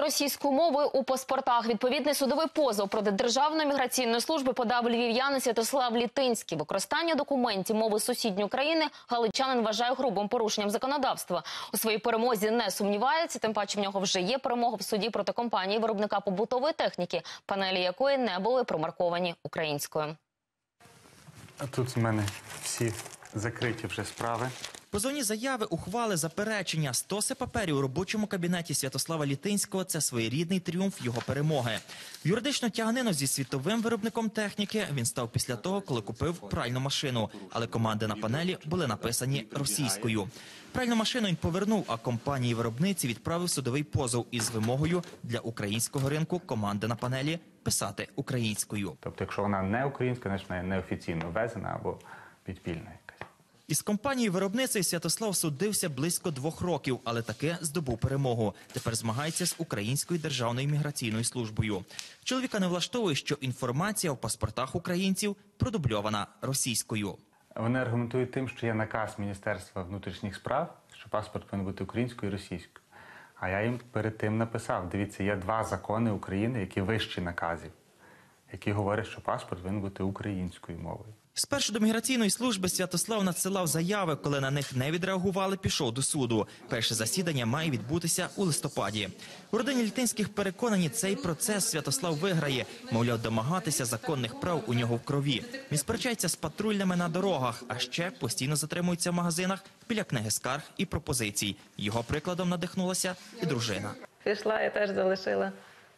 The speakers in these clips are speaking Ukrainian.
російською мовою у паспортах. Відповідний судовий позов проти Державної міграційної служби подав львів'янин Святослав Літинський. Використання документів мови сусідньої країни галичанин вважає грубим порушенням законодавства. У своїй перемозі не сумнівається. Тим паче в нього вже є перемога в суді проти компанії виробника побутової техніки, панелі якої не були промарковані українською. Тут в мене всі закриті вже справи. Позовні заяви, ухвали, заперечення, стоси паперів у робочому кабінеті Святослава Літинського це своєрідний тріумф його перемоги. В юридичну тяганину зі світовим виробником техніки він став після того, коли купив пральну машину, але команди на панелі були написані російською. Пральну машину він повернув, а компанії виробниці відправив судовий позов із вимогою для українського ринку команди на панелі писати українською. Тобто, якщо вона не українська, значить вона неофіційно ввезена або підпільна якась. Із компанією виробницею Святослав судився близько двох років, але таки здобув перемогу. Тепер змагається з Українською державною міграційною службою. Чоловіка не влаштовує, що інформація в паспортах українців продубльована російською. Вони аргументують тим, що є наказ Міністерства внутрішніх справ, що паспорт повинен бути українською і російською. А я їм перед тим написав: дивіться, є два закони України, які вищі наказів, які говорять, що паспорт повинен бути українською мовою. Спершу до міграційної служби Святослав надсилав заяви, коли на них не відреагували, пішов до суду. Перше засідання має відбутися у листопаді. У родині Літинських переконані, цей процес Святослав виграє. Мовляв, домагатися законних прав у нього в крові. Він сперечається з патрульними на дорогах, а ще постійно затримується в магазинах біля книги скарг і пропозицій. Його прикладом надихнулася і дружина. Пішла і теж залишила,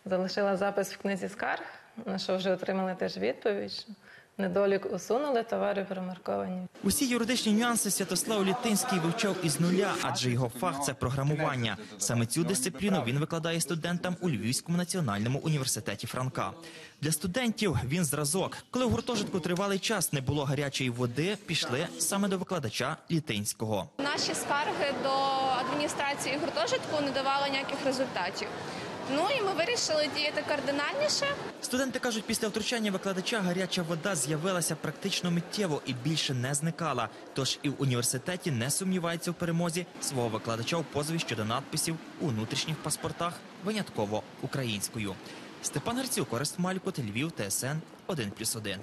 залишила запис в книзі скарг, на що вже отримали теж відповідь. що Недолік усунули, товари промарковані. Усі юридичні нюанси Святослав Літинський вивчав із нуля, адже його фах це програмування. Саме цю дисципліну він викладає студентам у Львівському національному університеті Франка. Для студентів він зразок. Коли в гуртожитку тривалий час не було гарячої води, пішли саме до викладача Літинського. Наші скарги до адміністрації гуртожитку не давали ніяких результатів. Ну і ми вирішили діяти кардинальніше. Студенти кажуть, після втручання викладача гаряча вода з'явилася практично миттєво і більше не зникала. Тож і в університеті не сумніваються в перемозі свого викладача у позові щодо надписів у внутрішніх паспортах винятково українською. Степан Гарцюк, Орест Малькот, Львів, ТСН 1+,1.